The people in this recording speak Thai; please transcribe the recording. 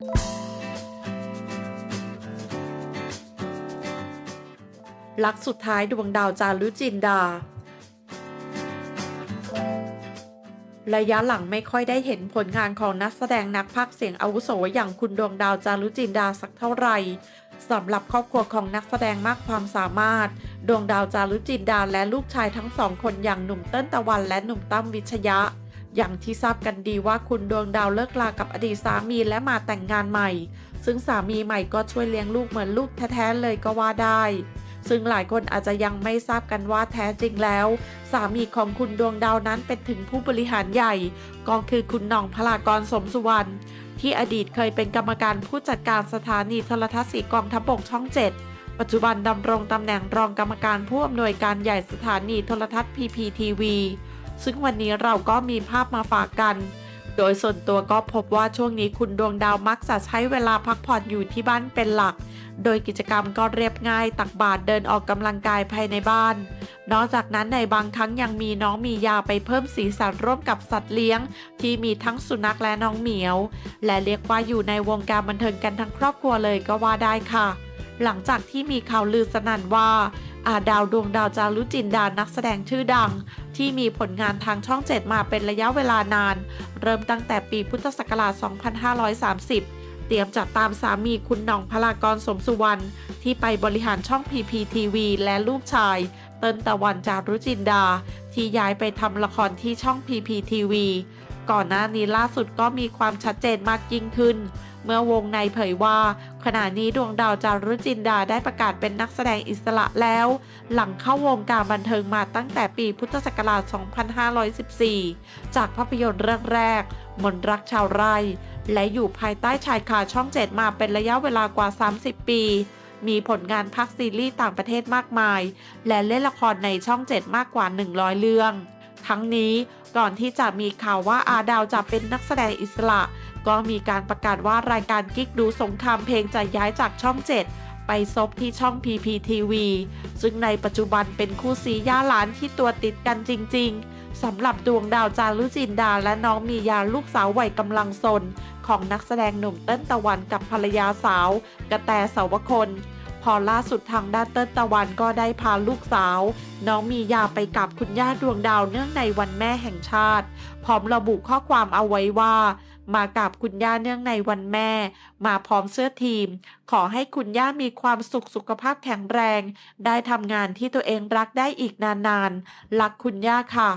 ลักสุดท้ายดวงดาวจารุจินดา ระยะหลังไม่ค่อยได้เห็นผลงานของนักแสดงนักพากย์เสียงอาวุโสอย่างคุณดวงดาวจารุจินดาสักเท่าไหร่สำหรับครอบครัวของนักแสดงมากความสามารถ ดวงดาวจารุจินดาและลูกชายทั้งสองคนอย่างหนุ่มเติ้ลตะวันและหนุ่มตั้มวิชยะ อย่างที่ทราบกันดีว่าคุณดวงดาวเลิกลากับอดีตสามีและมาแต่งงานใหม่ ซึ่งสามีใหม่ก็ช่วยเลี้ยงลูกเหมือนลูกแท้ๆเลยก็ว่าได้ ซึ่งหลายคนอาจจะยังไม่ทราบกันว่าแท้จริงแล้ว สามีของคุณดวงดาวนั้นเป็นถึงผู้บริหารใหญ่ ก็คือคุณน่องพลากรสมสุวรรณที่อดีตเคยเป็นกรรมการผู้จัดการสถานีโทรทัศน์สีกองทัพบกช่อง7ปัจจุบันดำรงตำแหน่งรองกรรมการผู้อำนวยการใหญ่สถานีโทรทัศน์ PPTV ซึ่งวันนี้เราก็มีภาพมาฝากกัน โดยส่วนตัวก็พบว่าช่วงนี้คุณดวงดาวมักจะใช้เวลาพักผ่อนอยู่ที่บ้านเป็นหลัก โดยกิจกรรมก็เรียบง่ายตักบาตรเดินออกกำลังกายภายในบ้าน นอกจากนั้นในบางครั้งยังมีน้องมียาไปเพิ่มสีสันร่วมกับสัตว์เลี้ยง ที่มีทั้งสุนัขและน้องเหมียว และเรียกว่าอยู่ในวงการบันเทิงกันทั้งครอบครัวเลยก็ว่าได้ค่ะหลังจากที่มีข่าวลือสนั่นว่า อาดาวดวงดาวจารุจินดานักแสดงชื่อดัง ที่มีผลงานทางช่อง 7 มาเป็นระยะเวลานาน เริ่มตั้งแต่ปีพุทธศักราช 2530 เตรียมจัดตามสามีคุณหน่องพลากรสมสุวรรณที่ไปบริหารช่อง PPTV และลูกชาย เติ้ลตะวันจารุจินดา ที่ย้ายไปทำละครที่ช่อง PPTV ก่อนหน้านี้ล่าสุดก็มีความชัดเจนมากยิ่งขึ้น เมื่อวงในเผยว่า ขณะนี้ดวงดาวจารุจินดาได้ประกาศเป็นนักแสดงอิสระแล้ว หลังเข้าวงการบันเทิงมาตั้งแต่ปีพุทธศักราช 2514 จากภาพยนตร์เรื่องแรก มนรักชาวไร่ และอยู่ภายใต้ชายคาช่อง7มาเป็นระยะเวลากว่า 30 ปีมีผลงานพักซีรีส์ต่างประเทศมากมาย และเล่นละครในช่อง7มากกว่า 100 เรื่อง ทั้งนี้ก่อนที่จะมีข่าวว่าอาดาวจะเป็นนักแสดงอิสระ ก็มีการประกาศว่ารายการกิ๊กดูสงครามเพลงจะย้ายจากช่อง 7 ไปซบที่ช่อง PPTV ซึ่งในปัจจุบันเป็นคู่ซีย่าหลานที่ตัวติดกันจริง ๆสำหรับดวงดาวจารุจินดาและน้องมียาลูกสาววัยกำลังซนของนักแสดงหนุ่มเต้นตะวันกับภรรยาสาว กระแตเสาวคนพอล่าสุดทางด้านเต้นตะวันก็ได้พาลูกสาว น้องมียาไปกับคุณย่าดวงดาวเนื่องในวันแม่แห่งชาติ พร้อมระบุข้อความเอาไว้ว่า มากับคุณย่าเนื่องในวันแม่ มาพร้อมเสื้อทีม ขอให้คุณย่ามีความสุขสุขภาพแข็งแรง ได้ทำงานที่ตัวเองรักได้อีกนานๆรักคุณย่าค่ะ